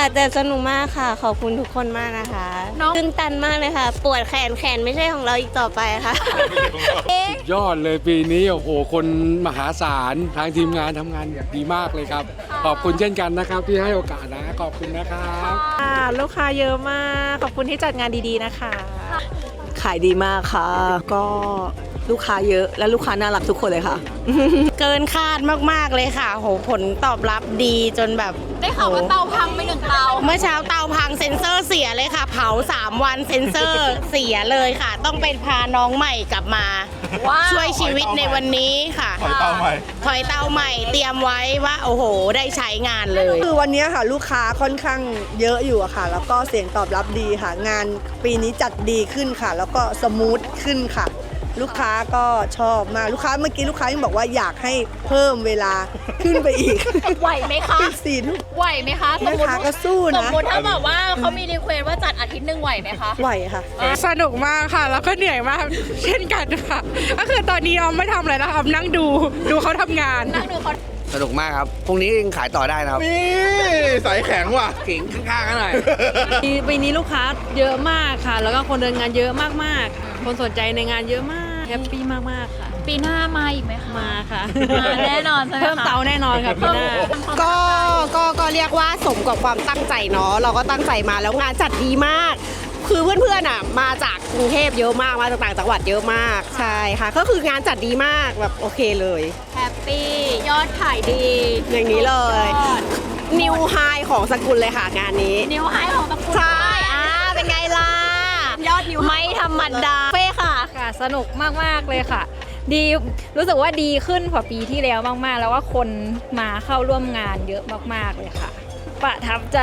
ค่ะแต่สนุกมากค่ะ ขอบคุณทุกคนมากนะคะน้อง ตื่นตันมากเลยค่ะ ปวดแขนแขนไม่ใช่ของเราอีกต่อไปค่ะยอดเลยปีนี้โอ้โหคนมหาศาลทางทีมงานทำงานดีมากเลยครับ ขอบคุณเช่นกันนะครับ ที่ให้โอกาสนะขอบคุณนะครับ ค่ะลูกค้าเยอะมาก ขอบคุณที่จัดงานดีๆนะคะ ขายดีมากค่ะ ก็ ลูกค้าเยอะและลูกค้าน่ารักทุกคนเลยค่ะ เกินคาดมากๆเลยค่ะ โหผลตอบรับดีจนแบบได้ข่าวว่าเตาพังไปหนึ่งเตา เมื่อเช้าเตาพังเซ็นเซอร์เสียเลยค่ะ เผา 3 วันเซ็นเซอร์เสียเลยค่ะ ต้องไปพาน้องใหม่กลับมา ว้าว ช่วยชีวิตในวันนี้ค่ะ ถอยเตาใหม่ ถอยเตาใหม่เตรียมไว้ว่า โอ้โห ได้ใช้งานเลย คือวันนี้ค่ะลูกค้าค่อนข้างเยอะอยู่อะค่ะ แล้วก็เสียงตอบรับดีค่ะ งานปีนี้จัดดีขึ้นค่ะ แล้วก็สมูทขึ้นค่ะ ลูกค้าก็ชอบมากลูกค้าเมื่อกี้ลูกค้ายังบอกว่าอยากให้เพิ่มเวลาขึ้นไปอีกไหวไหมคะเป็นสี่ทุ่ม ไหวไหมคะสมแม่มติค้าก็สู้สมนะมติถ้าบอกว่าเขามีรีเควสว่าจัดอาทิตย์หนึ่งไหวไหมคะ ไหวค่ะ สนุกมากค่ะ แล้วก็เหนื่อยมาก เช่นกันค่ะ ก็คือตอนนี้ออมไม่ทำอะไรแล้วออมนั่งดูดูเขาทำงาน นั่งดูเขาสนุกมากครับ พรุ่งนี้ยังขายต่อได้นะครับนี่สายแข็งว่ะขิงข้างๆกันหน่อย ปีปีนี้ลูกค้าเยอะมากค่ะ แล้วก็คนเดินงานเยอะมากๆ คนสนใจในงานเยอะมาก แฮปปี้มากๆค่ะ ปีหน้ามาอีกไหมคะมาค่ะมาแน่นอนใช่ไหมคะเพิ่มเตาแน่นอนค่ะปีหน้า ก็ก็ก็เรียกว่าสมกับความตั้งใจเนาะเราก็ตั้งใจมาแล้วงานจัดดีมาก คือเพื่อนๆอะมาจากกรุงเทพเยอะมากมาจากต่างจังหวัดเยอะมากใช่ค่ะ ก็คืองานจัดดีมากแบบโอเคเลย แฮปปี้ยอดขายดีอย่างนี้เลยยอดนิวไฮของสกุลเลยค่ะงานนี้ นิวไฮของตะกุลใช่อ่าเป็นไงล่ะ ยอดนิวไม่ธรรมดาเฟ้ค่ะค่ะ สนุกมาก ๆ เลยค่ะ ดีรู้สึกว่าดีขึ้นกว่าปีที่แล้วมาก ๆ แล้วว่าคนมาเข้าร่วมงานเยอะมาก ๆ เลยค่ะ ประทับใจ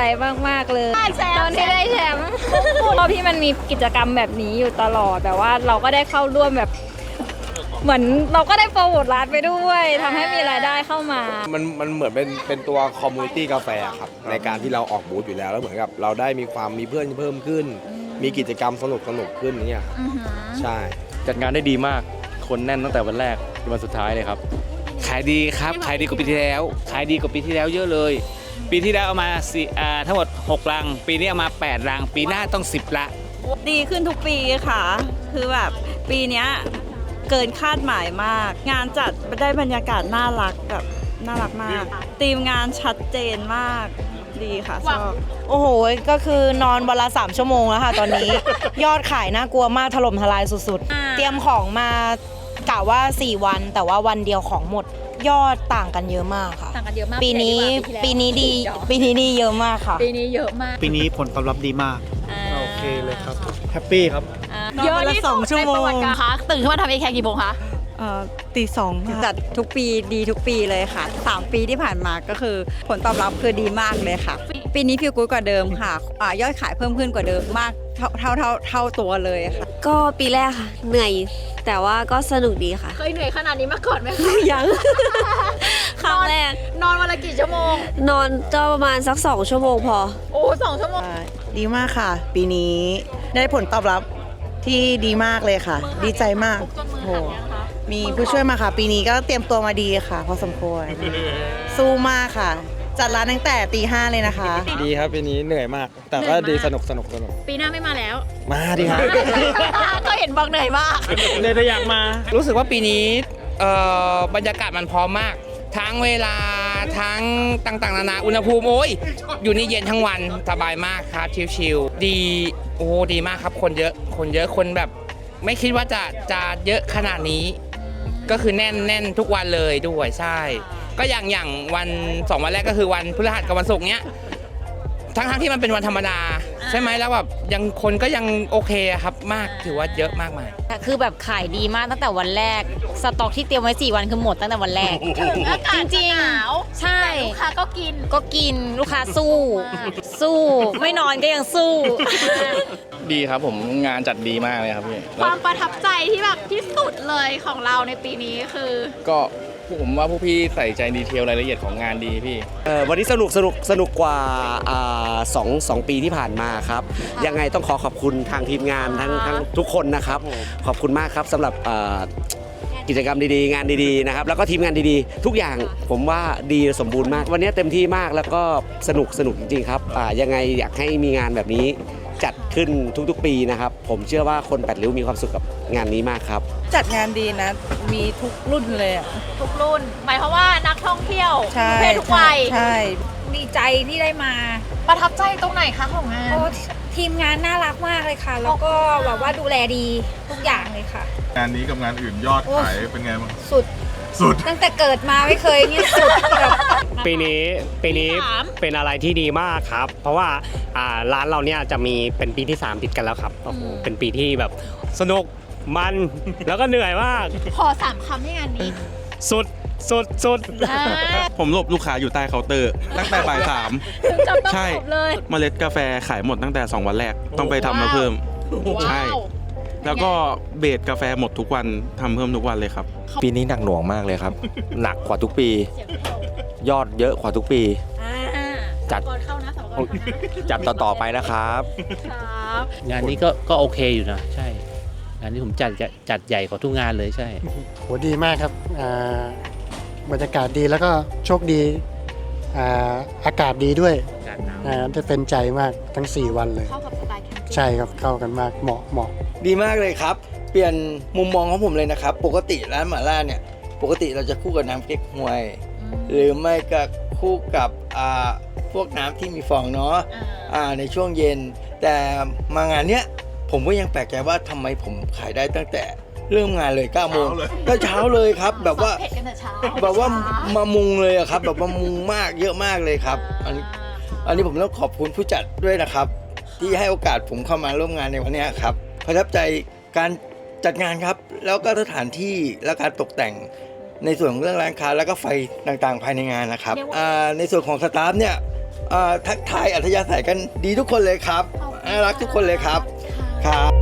มาก ๆ เลยแชมป์ตอนที่ได้แชมป์เพราะที่มันมีกิจกรรมแบบนี้อยู่ตลอดแต่ว่าเราก็ได้เข้าร่วมแบบเหมือนเราก็ได้โปรโมทร้านไปด้วยทำให้มีรายได้เข้ามา มันมันเหมือนเป็นเป็นตัวคอมมูนิตี้กาแฟครับ ในการที่เราออกบูธอยู่แล้วแล้วเหมือนกับเราได้มีความมีเพื่อนเพิ่มขึ้น มีกิจกรรมสนุกสนุกขึ้นเนี่ยครับอือหือใช่ จัดงานได้ดีมาก คนแน่นตั้งแต่วันแรกจนวันสุดท้ายเลยครับ ขายดีครับ ขายดีกว่าปีที่แล้ว ขายดีกว่าปีที่แล้วเยอะเลย ปีที่แล้วเอามาสี่อ่าทั้งหมด6รัง ปีนี้เอามา8รัง ปีหน้าต้อง 10ละ ดีขึ้นทุกปีค่ะ คือแบบปีเนี้ยเกินคาดหมายมาก งานจัดได้บรรยากาศน่ารักแบบน่ารักมาก ทีมงานชัดเจนมาก ดีค่ะชอบโอ้โห ก็คือนอนวันละ3ชั่วโมงแล้วค่ะ ตอนนี้ ยอดขายน่ากลัวมากถล่มทลายสุดๆ เตรียมของมากะว่า 4 วัน แต่ว่าวันเดียวของหมด ยอดต่างกันเยอะมากค่ะ ต่างกันเยอะมากปีนี้ปีนี้ดีปีนี้ดีเยอะมากค่ะ ปีนี้เยอะมาก ปีนี้ผลตอบรับดีมากโอเคเลยครับแฮปปี้ครับเยอะที่สุดในประวัติการคะตื่นขึ้นมาทำเอแคร์กี่โมงคะ ตีสองจัดทุกปีดีทุกปีเลยค่ะ 3 ปีที่ผ่านมาก็คือผลตอบรับคือดีมากเลยค่ะ ปีนี้ฟิลกู๊ดกว่าเดิมค่ะอ่ายอดขายเพิ่มขึ้นกว่าเดิมมากเท่าเท่าเท่าเท่าตัวเลยค่ะ ก็ปีแรกค่ะ เหนื่อยแต่ว่าก็สนุกดีค่ะ เคยเหนื่อยขนาดนี้มาก่อนไหมคะยังครั้งแรกนอนวันละกี่ชั่วโมง นอนก็ประมาณสักสองชั่วโมงพอ โอ้สองชั่วโมง ดีมากค่ะ ปีนี้ได้ผลตอบรับที่ดีมากเลยค่ะ ดีใจมากจนมือหักยังคะ มีผู้ช่วยมาค่ะ ปีนี้ก็เตรียมตัวมาดีค่ะ พอสมควร สู้มากค่ะ จัดร้านตั้งแต่ตีห้าเลยนะคะ ดีครับปีนี้เหนื่อยมาก แต่ก็ดีสนุกสนุกสนุกปีหน้าไม่มาแล้ว มาดีครับก็เห็นบอกเหนื่อยมากเลยแต่อยากมา รู้สึกว่าปีนี้เอ่อบรรยากาศมันพร้อมมาก ทั้งเวลาทั้งต่างๆนานาอุณหภูมิโอ้ยอยู่นี่เย็นทั้งวันสบายมากครับชิลๆดีโอ้ดีมากครับคนเยอะคนเยอะคนแบบ ไม่คิดว่าจะจะเยอะขนาดนี้ ก็คือแน่นแน่นทุกวันเลยด้วยใช่ ก็อย่างอย่างวันสองวันแรกก็คือวันพฤหัสกับวันศุกร์เนี้ยทั้งทั้งที่มันเป็นวันธรรมดา ใช่ไหมแล้วแบบยังคนก็ยังโอเคครับมากถือว่าเยอะมากมายคือแบบขายดีมากตั้งแต่วันแรก สต็อกที่เตรียมไว้ 4 วันคือหมดตั้งแต่วันแรก ถึงอากาศจริงๆ จะหนาวใช่ แต่ลูกค้าก็กิน ก็กินลูกค้าสู้ สู้ ไม่นอนก็ยังสู้ ดีครับผมงานจัดดีมากเลยครับพี่คแล้ววามประทับใจที่แบบที่สุดเลยของเราในปีนี้คือ ก็ผมว่าพวกพี่ใส่ใจดีเทลรายละเอียดของงานดีพี่ เออวันนี้สนุกสนุกสนุกกว่าอ่าสองสองปีที่ผ่านมาครับ ยังไงต้องขอขอบคุณทางทีมงานทั้งทั้งทุกคนนะครับ ขอบคุณมากครับสำหรับอ่า กิจกรรมดีๆ งานดีๆนะครับแล้วก็ทีมงานดีๆ ทุกอย่างผมว่าดีสมบูรณ์มาก วันนี้เต็มที่มากแล้วก็สนุกสนุกจริงๆครับอ่ายังไงอยากให้มีงานแบบนี้จัดขึ้นทุกๆ ปีนะครับ ผมเชื่อว่าคนแปดริ้วมีความสุขกับงานนี้มากครับ จัดงานดีนะ มีทุกรุ่นเลยอะทุกรุ่น หมายความว่านักท่องเที่ยวใช่ทุกเพศทุกวัยใช่ ดีใจที่ได้มาประทับใจตรงไหนคะของงาน โอ้ทีมงานน่ารักมากเลยค่ะ แล้วก็แบบว่าดูแลดีทุกอย่างเลยค่ะ งานนี้กับงานอื่นยอดขายเป็นไงบ้างสุด สุด ตั้งแต่เกิดมาไม่เคยนี่สุดแบบปีนี้ปีนี้ที่สามเป็นอะไรที่ดีมากครับ เพราะว่าอ่าร้านเราเนี่ยจะมีเป็นปีที่ 3 ติดกันแล้วครับโอ้โหเป็นปีที่แบบสนุกมัน แล้วก็เหนื่อยมาก ขอสามคำให้งานนี้สุดสุดสุดอ่าผมหลบลูกค้าอยู่ใต้เคาน์เตอร์ ตั้งแต่บ่ายสามถึงกับต้องใช่จบเลย เมล็ดกาแฟขายหมดตั้งแต่ 2 วันแรก ต้องไปทำมาเพิ่ม ใช่ ว้าว แล้วก็เบสกาแฟหมดทุกวันทำเพิ่มทุกวันเลยครับ ปีนี้หนักหน่วงมากเลยครับ หนักกว่าทุกปี ยอดเยอะกว่าทุกปี อ่าจัด ก่อนเข้านะสองก่อนเข้านะจัดต่อๆไปนะครับ ครับ งานนี้ก็ก็โอเคอยู่นะใช่ งานนี้ผมจัดจัดใหญ่กว่าทุกงานเลยใช่ โหดีมากครับอ่าบรรยากาศดีแล้วก็โชคดีอ่าอากาศดีด้วยอ่าจะเป็นใจมากทั้ง 4 วันเลย เข้ากับ ใช่ครับเข้ากันมากเหมาะเหมาะดีมากเลยครับ เปลี่ยนมุมมองของผมเลยนะครับ ปกติร้านหม่าล่าเนี่ย ปกติเราจะคู่กับน้ำเก๊กฮวย หรือไม่ก็คู่กับอ่าพวกน้ำที่มีฟองเนาะอ่าอ่าในช่วงเย็น แต่มางานเนี้ยผมก็ยังแปลกใจว่าทำไมผมขายได้ตั้งแต่เริ่มงานเลย9โมงเช้าเลยก็เช้าเลยครับ แบบว่าเผ็ดกันแต่เช้าแบบว่ามามุงเลยอะครับ แบบว่ามุงมากเยอะมากเลยครับ อันนี้อันนี้ผมต้องขอบคุณผู้จัดด้วยนะครับ ที่ให้โอกาสผมเข้ามาร่วมงานในวันเนี้ยครับประทับใจการจัดงานครับ แล้วก็สถานที่และการตกแต่งในส่วนของเรื่องร้านค้าแล้วก็ไฟต่างๆ ภายในงานนะครับอ่าในส่วนของสตาฟเนี่ยอ่าทักทายอัธยาศัยกันดีทุกคนเลยครับน่ารักทุกคนเลยครับครับ